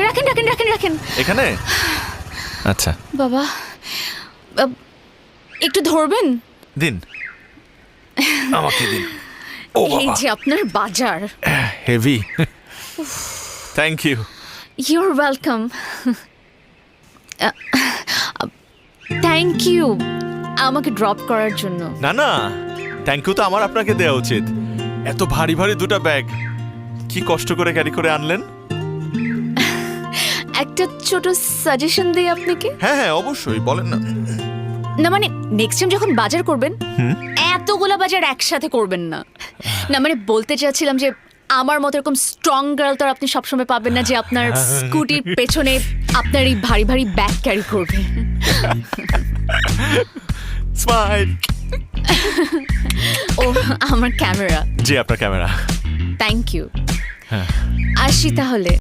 রাখেন রাখেন রাখেন রাখেন। এখানে? আচ্ছা। বাবা আ, একটু ধরবেন? দিন। আমাকে দিন। ও এই বাবা। যে আপনার বাজার। Heavy. Thank you you're welcome thank you আমাকে ড্রপ করার জন্য। না না। থ্যাংক ইউ তো আমার আপনাকে দেওয়া উচিত। এত ভারী ভারী দুটো ব্যাগ কি কষ্ট করে ক্যারি করে আনলেন? একটা ছোট সাজেশন দিই আপনাকে? হ্যাঁ হ্যাঁ অবশ্যই বলেন না। না মানে নেক্সট টাইম যখন বাজার করবেন। এতগুলা বাজার একসাথে করবেন না। না মানে বলতে চাচ্ছিলাম যে আমার মতো এরকম স্ট্রং গার্ল তো আর আপনি সবসময় পাবেন না যে আপনার স্কুটির পেছনে আপনার এই ভারী ভারী ব্যাগ ক্যারি করবে। স্মাইল ও আমার ক্যামেরা জি আপনার ক্যামেরা থ্যাংক ইউ আসি তাহলে।